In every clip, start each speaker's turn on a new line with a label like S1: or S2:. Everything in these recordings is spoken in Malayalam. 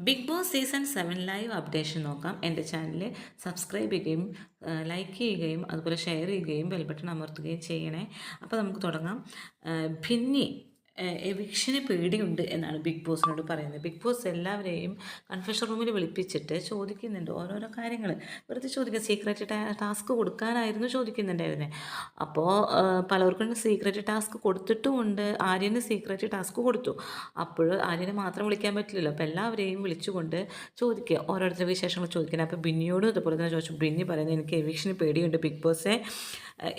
S1: Bigg Boss season seven live updation നോക്കാം. എന്റെ ചാനൽ സബ്സ്ക്രൈബ് ചെയ്യുകയും ലൈക്ക് ചെയ്യുകയും അതുപോലെ ഷെയർ ചെയ്യുകയും ബെൽബട്ടൺ അമർത്തുകയും ചെയ്യണേ. അപ്പോൾ നമുക്ക് തുടങ്ങാം. ഭിന്നി. എവിക്ഷന് പേടിയുണ്ട് എന്നാണ് ബിഗ് ബോസിനോട് പറയുന്നത്. ബിഗ് ബോസ് എല്ലാവരെയും കൺഫെഷൻ റൂമിൽ വിളിപ്പിച്ചിട്ട് ചോദിക്കുന്നുണ്ട്. ഓരോരോ കാര്യങ്ങൾ വെറുതെ ചോദിക്കുക സീക്രട്ട് ടാസ്ക് കൊടുക്കാനായിരുന്നു ചോദിക്കുന്നുണ്ട് ചോദിക്കുന്നുണ്ടായിരുന്നത് അപ്പോൾ പലർക്കും സീക്രട്ട് ടാസ്ക് കൊടുത്തിട്ടുമുണ്ട്. ആര്യന് സീക്രട്ട് ടാസ്ക് കൊടുത്തു. അപ്പോൾ ആര്യനെ മാത്രം വിളിക്കാൻ പറ്റില്ലല്ലോ. അപ്പോൾ എല്ലാവരെയും വിളിച്ചുകൊണ്ട് ചോദിക്കുക ഓരോരുത്തരുടെ വിശേഷങ്ങൾ ചോദിക്കുന്നത് അപ്പോൾ ബിന്നിയോടും അതുപോലെ തന്നെ ചോദിച്ചു. ബിന്നി പറയുന്നത് എനിക്ക് എവിക്ഷന് പേടിയുണ്ട് ബിഗ് ബോസെ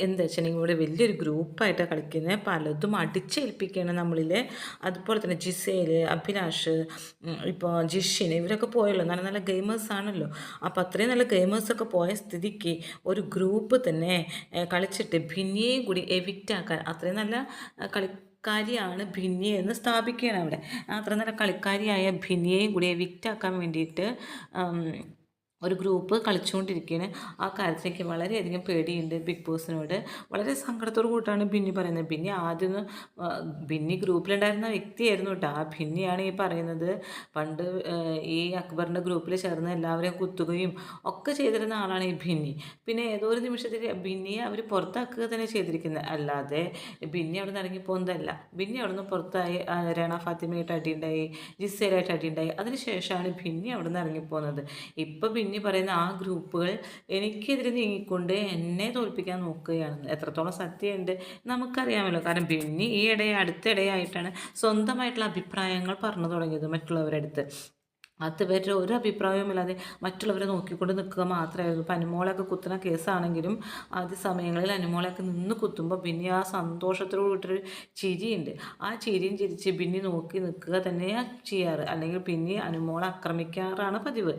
S1: എന്താ വെച്ചിട്ടുണ്ടെങ്കിൽ ഇവിടെ വലിയൊരു ഗ്രൂപ്പായിട്ടാണ് കളിക്കുന്നത്. പലതും അടിച്ചേൽപ്പിക്കുകയാണ് നമ്മളിൽ അതുപോലെ തന്നെ ജിസേൽ അഭിലാഷ് ഇപ്പോൾ ജിഷിൻ ഇവരൊക്കെ പോയല്ലോ നല്ല നല്ല ഗെയിമേഴ്സ് ആണല്ലോ. അപ്പോൾ അത്രയും നല്ല ഗെയിമേഴ്സൊക്കെ പോയ സ്ഥിതിക്ക് ഒരു ഗ്രൂപ്പ് തന്നെ കളിച്ചിട്ട് ഭിന്നിയെയും കൂടി എവിക്റ്റ് ആക്കാൻ അത്രയും നല്ല കളി കളിക്കാരിയാണ് ഭിന്നിയെ എന്ന് സ്ഥാപിക്കുകയാണ് അവിടെ. അത്ര നല്ല കളിക്കാരിയായ ഭിന്നിയെയും കൂടി വിറ്റാക്കാൻ വേണ്ടിയിട്ട് ഒരു ഗ്രൂപ്പ് കളിച്ചുകൊണ്ടിരിക്കുകയാണ് ആ കാര്യത്തിൽ എനിക്ക് വളരെയധികം പേടിയുണ്ട് ബിഗ് ബോസിനോട് വളരെ സങ്കടത്തോടു കൂട്ടാണ് ബിന്നി പറയുന്നത്. ബിന്നി ആദ്യം ബിന്നി ഗ്രൂപ്പിലുണ്ടായിരുന്ന വ്യക്തിയായിരുന്നു കേട്ടോ. ആ ഭിന്നിയാണ് ഈ പറയുന്നത്. പണ്ട് ഈ അക്ബറിന്റെ ഗ്രൂപ്പിൽ ചേർന്ന് എല്ലാവരെയും കുത്തുകയും ഒക്കെ ചെയ്തിരുന്ന ആളാണ് ഈ ബിന്നി. പിന്നെ ഏതോ ഒരു നിമിഷത്തിൽ ബിന്നിയെ അവർ പുറത്താക്കുക തന്നെ ചെയ്തിരിക്കുന്നത്. അല്ലാതെ ബിന്നി അവിടെ നിന്ന് ഇറങ്ങിപ്പോകുന്നതല്ല ബിന്നി അവിടെ നിന്ന് പുറത്തായി രണ ഫാത്തിമയായിട്ട് അടിയുണ്ടായി ജിസയിലായിട്ട് അടിയുണ്ടായി. അതിനുശേഷമാണ് ബിന്നി അവിടെ നിന്ന് ഇറങ്ങിപ്പോകുന്നത് ഇപ്പോൾ ബിന്നി കുഞ്ഞ് പറയുന്ന ആ ഗ്രൂപ്പുകൾ എനിക്കെതിരെ നീങ്ങിക്കൊണ്ട് എന്നെ തോൽപ്പിക്കാൻ നോക്കുകയാണ്. എത്രത്തോളം സത്യമുണ്ട് നമുക്കറിയാമല്ലോ. കാരണം പിന്നെ ഈ ഇടയെ അടുത്തിടെയായിട്ടാണ് സ്വന്തമായിട്ടുള്ള അഭിപ്രായങ്ങൾ പറഞ്ഞു തുടങ്ങിയത് മറ്റുള്ളവരുടെ അടുത്ത് അതുവരെ ഒരു അഭിപ്രായവുമില്ലാതെ മറ്റുള്ളവരെ നോക്കിക്കൊണ്ട് നിൽക്കുക മാത്രമായിരുന്നു ഇപ്പം അനുമോളൊക്കെ കുത്തുന്ന കേസാണെങ്കിലും ആദ്യ സമയങ്ങളിൽ അനുമോളൊക്കെ നിന്ന് കുത്തുമ്പോൾ ബിന്നി ആ സന്തോഷത്തോട് കൂട്ടൊരു ചിരിയുണ്ട്. ആ ചിരിയും ചിരിച്ച് ബിന്നി നോക്കി നിൽക്കുക തന്നെയാണ് ചെയ്യാറ്. അല്ലെങ്കിൽ പിന്നെ അനുമോളെ ആക്രമിക്കാറാണ് പതിവ്.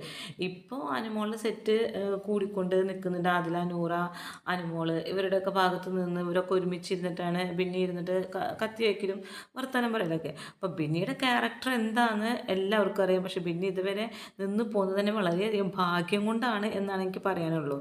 S1: ഇപ്പോൾ അനുമോളുടെ സെറ്റ് കൂടിക്കൊണ്ട് നിൽക്കുന്നുണ്ട്. ആദില നൂറ അനുമോൾ ഇവരുടെയൊക്കെ ഭാഗത്ത് നിന്ന് ഇവരൊക്കെ ഒരുമിച്ചിരുന്നിട്ടാണ് ബിന്നി ഇരുന്നിട്ട് കത്തി വയ്ക്കലും വർത്തമാനം പറയലൊക്കെ. അപ്പോൾ ബിന്നിയുടെ ക്യാരക്ടർ എന്താണെന്ന് എല്ലാവർക്കും അറിയാം. പക്ഷേ ബിന്നി ഇതുവരെ നിന്ന് പോകുന്നത് തന്നെ വളരെയധികം ഭാഗ്യം കൊണ്ടാണ് എന്നാണ് എനിക്ക് പറയാനുള്ളൂ.